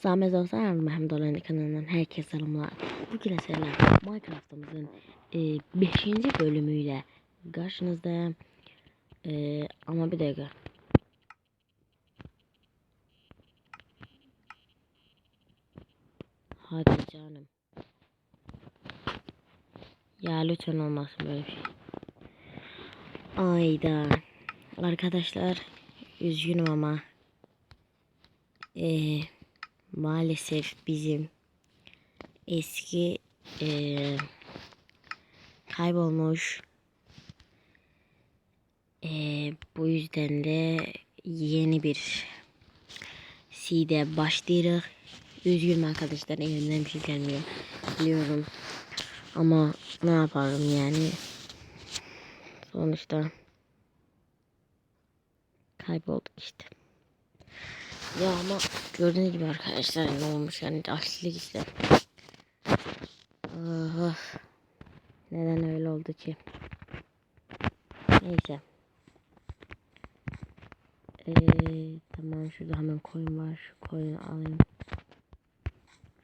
Zahmet olsa hem dolaylı kanalından herkese selamlar. Bugün eserler Minecraft'ımızın 5. bölümüyle karşınızdayım. E, ama bir dakika. Hadi canım. Ya lütfen olmasın böyle bir şey. Ayda. Arkadaşlar üzgünüm ama ee, maalesef bizim eski ee, kaybolmuş ee, bu yüzden de yeni bir CD başlıyoruz. Üzgünüm arkadaşlar elimden bir şey gelmiyor. Biliyorum. Ama ne yaparım yani. Sonuçta kaybolduk işte. Ya ama gördüğünüz gibi arkadaşlar ne olmuş yani aksilik işte. Oh, neden öyle oldu ki? Neyse. Ee, tamam şurada hemen koyun var. Şu koyunu alayım.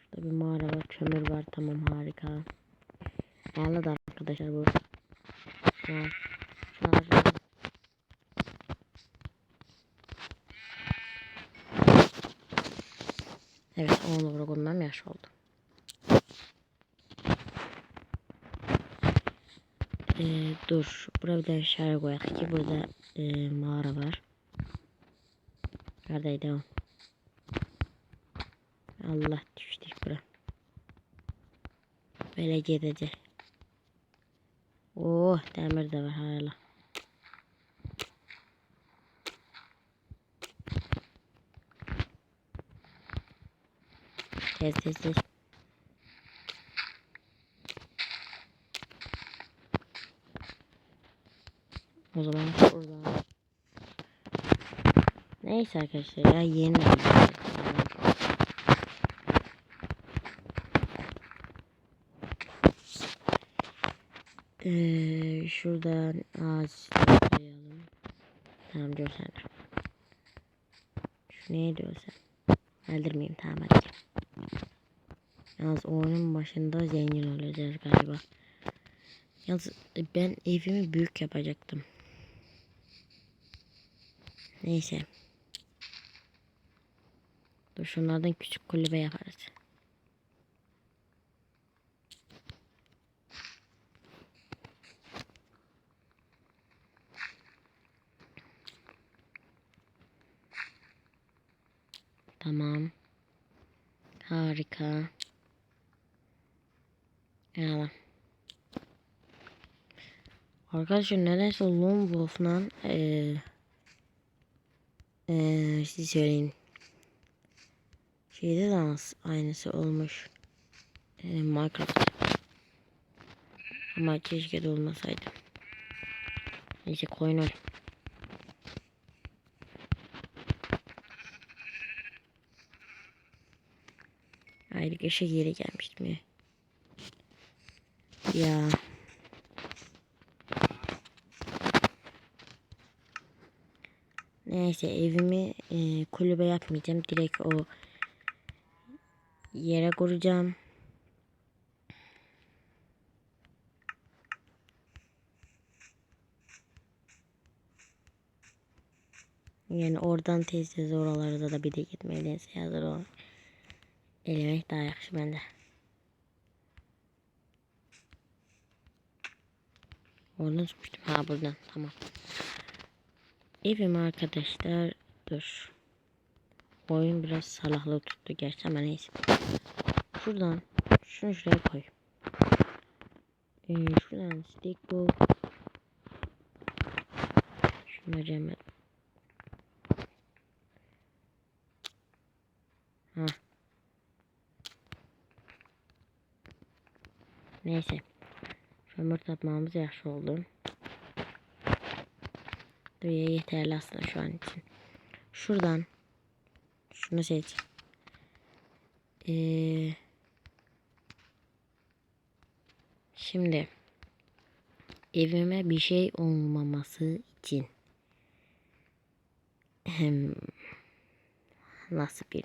Şurada bir mağara var. Kömür var. Tamam harika. De arkadaşlar bu. Şunlar. Şunlar. şunlar. Evet 10 olarak ondan yaş oldu. Ee, dur. Buraya bir de işaret koyak ki burada e, mağara var. Neredeydi o? Allah düştük bura. Böyle gidecek. Oh demir de var hala. Tez. O zaman şuradan. Neyse arkadaşlar ya yeni ee, şuradan ağaçları koyalım. Tamam görsene. Şu neydi o sen? Öldürmeyeyim tamam hadi. Yalnız oyunun başında zengin olacağız galiba. Yalnız ben evimi büyük yapacaktım. Neyse. Dur şunlardan küçük kulübe yaparız. Tamam. Harika. Ya. Arkadaşlar nedense Lone Wolf'la ee, ee, size söyleyeyim. Şeyde de aynısı olmuş. Ee, Minecraft. Ama keşke de olmasaydı. Neyse koyun ol. Ayrı köşe geri gelmiştim ya. Ya. Neyse evimi e, kulübe yapmayacağım. Direkt o yere kuracağım. Yani oradan tez tez oralarda da bir de gitmeyi hazır ol. Elemek daha yakışı bende. Oradan tutmuştum. Ha buradan. Tamam. Evim arkadaşlar. Dur. Oyun biraz salaklık tuttu gerçi ama neyse. Şuradan. Şunu şuraya koy. Ee, şuradan stick bu. Şunları hemen. Ha. Neyse. Kömür tapmamız yaxşı oldu. Dünya yeterli aslında şu an için. Şuradan şunu seç. Ee, şimdi evime bir şey olmaması için hem nasıl bir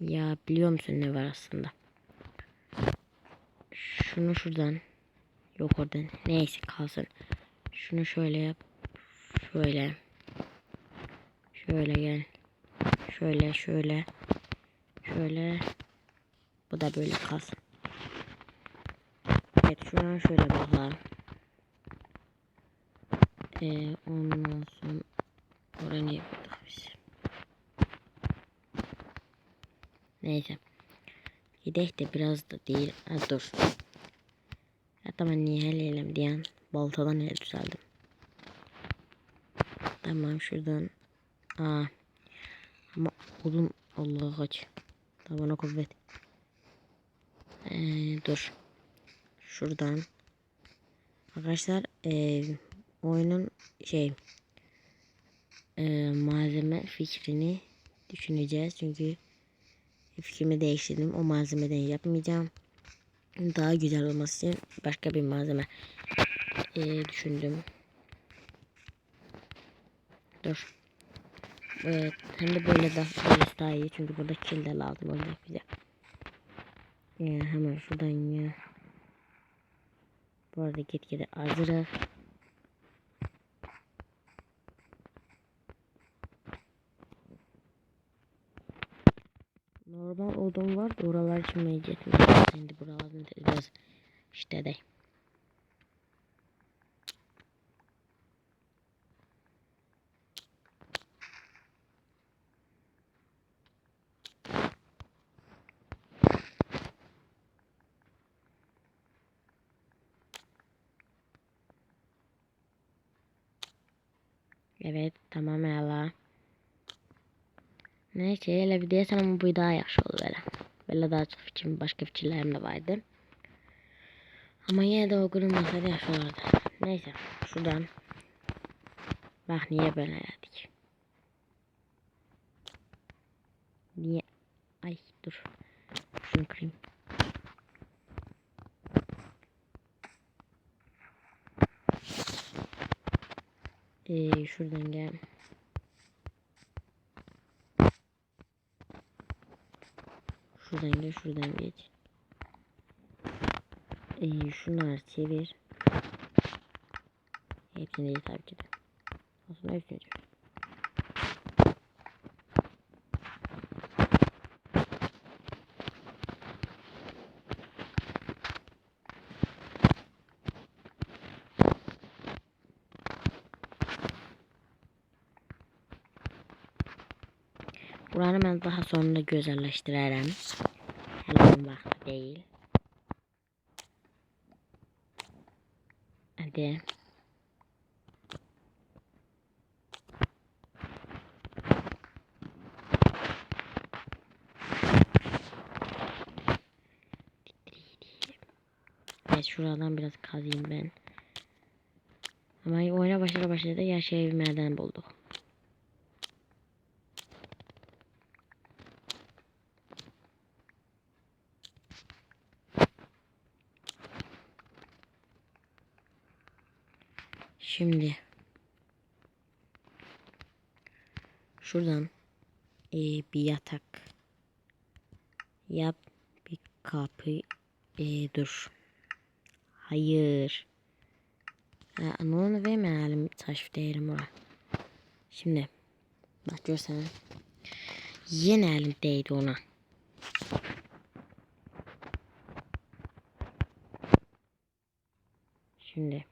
Ya biliyor musun ne var aslında? Şunu şuradan. Yok oradan. Neyse kalsın. Şunu şöyle yap. Şöyle. Şöyle gel. Şöyle şöyle. Şöyle. Bu da böyle kalsın. Evet şuradan şöyle bakalım. Ee, ondan sonra oraya niye koyduk biz? Neyse. Gidek de biraz da değil. Ha, dur. Ben niye heleyelim diyen baltadan hele düzeldim. Tamam şuradan. Aa. Ama oğlum Allah kaç. Tabana kuvvet. Ee, dur. Şuradan. Arkadaşlar ee, oyunun şey ee, malzeme fikrini düşüneceğiz. Çünkü fikrimi değiştirdim. O malzemeden yapmayacağım. Daha güzel olması için başka bir malzeme ee, düşündüm. Dur. Evet, hem de böyle daha, böyle daha iyi çünkü burada kill de lazım olacak bize. Ya hemen şuradan ya. Bu arada gitgide azırız. Odam var oralar için mecbur. Şimdi buraların biraz işte de. Evet tamam Ela. Neyse hele bir diye ama bu daha yaxşı oldu böyle. Böyle daha çok fiçim başka fiçilerim de vardı. Ama yine de o kırılmasaydı yaxşı olardı. Neyse şuradan. Bak niye böyle elədik. Niye? Ay dur. Şunu kırayım. Ee, şuradan gel. Şuradan gel, şuradan geç. Ee, şunları çevir. Hepsini değil tabii ki de. Aslında hepsini çevir. Buranı ben daha sonra güzelleştirərəm. Hələ vaxtı deyil. Hadi. Evet şuradan biraz kazayım ben. Ama oyuna başlara başladı yaşayabilmeden bulduk. Şimdi şuradan e, bir yatak yap bir kapı e, dur. Hayır. Ha, onu vermeyelim taş değerim var. Şimdi bak görsen yine değdi ona. Şimdi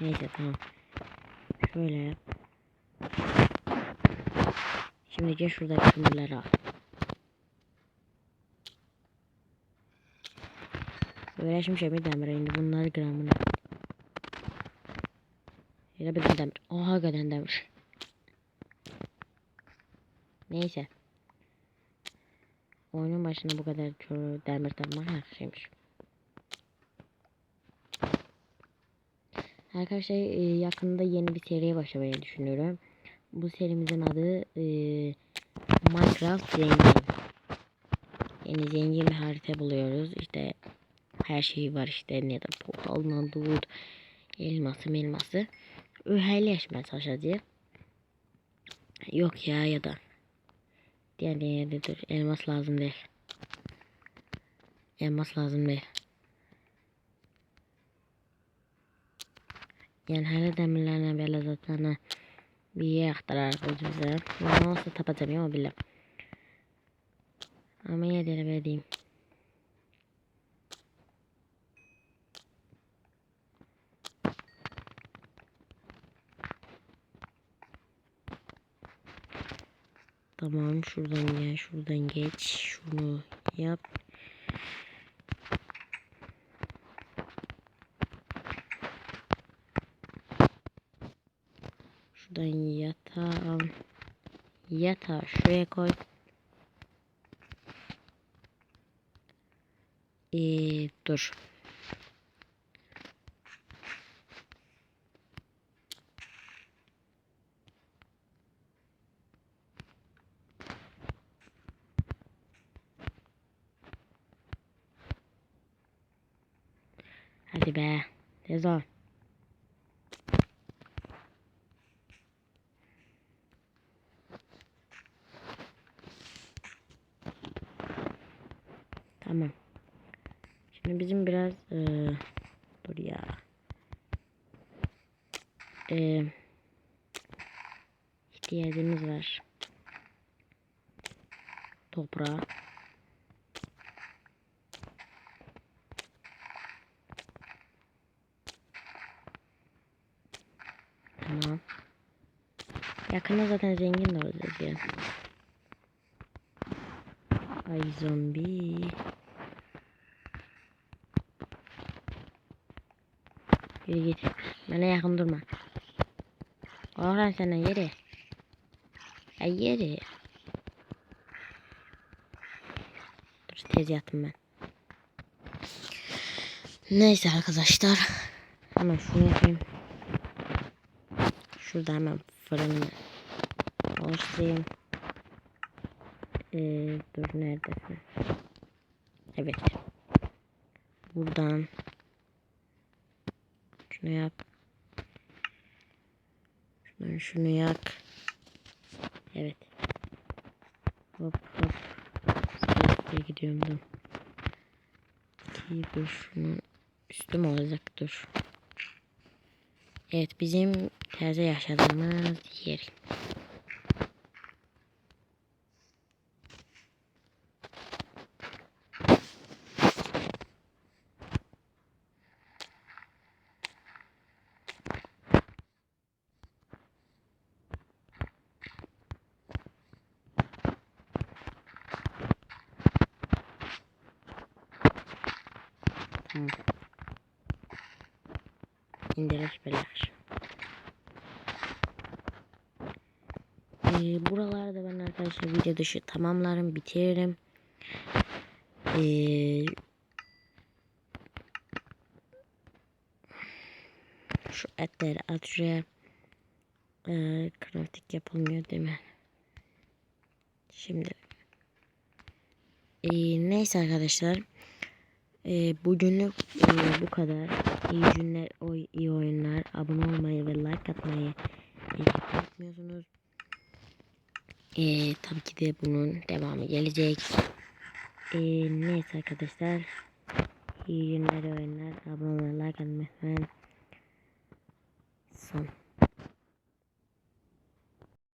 Neyse tamam. Şöyle yap. Şimdi gel şuradaki kömürleri al. Şimdi şey bir demir indi. Bunlar gramını. Yine bir demir. Oha kadar demir. Neyse. Oyunun başında bu kadar demir tapmak yaxşıymış. Arkadaşlar e, yakında yeni bir seriye başlamayı düşünüyorum. Bu serimizin adı e, Minecraft Zengin. Yani zengin bir harita buluyoruz. İşte her şeyi var işte ne de portal, nadud, Elması melması. Yaşamaya çalışacağız. Yok ya ya da. Diğer yerde dur. Elmas lazım değil. Elmas lazım değil. Yani her demirlerine böyle zaten bir yer aktarar bize. Nasıl tapacağım ya o bile. Ama yine de vereyim. Tamam şuradan gel şuradan geç şunu yap. Yatağı şuraya koy. Ee, dur. Hadi be. Tez ol. Şimdi bizim biraz eee dur ya. Eee ihtiyacımız var. Toprağa. Tamam. Yakında zaten zengin de olacağız ya. Ay zombi. Yürü git. Bana yakın durma. Orhan sana yere. Ay yere. Dur tez yattım ben. Neyse arkadaşlar. Hemen şunu yapayım. Şurada hemen fırını oluşturayım. Ee, dur nerede? Evet. Buradan şunu yap. Şunu şunu yak. Evet. Hop hop. Sıraya gidiyorum dur. İyi dur şunun üstü mü olacak dur. Evet bizim taze yaşadığımız yer. Tamam. İndirir. Ee, buralarda ben arkadaşlar video dışı tamamlarım bitiririm. Ee, şu etleri at şuraya. Ee, crafting yapılmıyor değil mi? Şimdi. Ee, neyse arkadaşlar. E, bugünlük e, bu kadar. İyi günler, oy, iyi oyunlar. Abone olmayı ve like atmayı unutmuyorsunuz. E, tabii ki de bunun devamı gelecek. E, neyse arkadaşlar. İyi günler, oyunlar. Abone olmayı, like atmayı Son.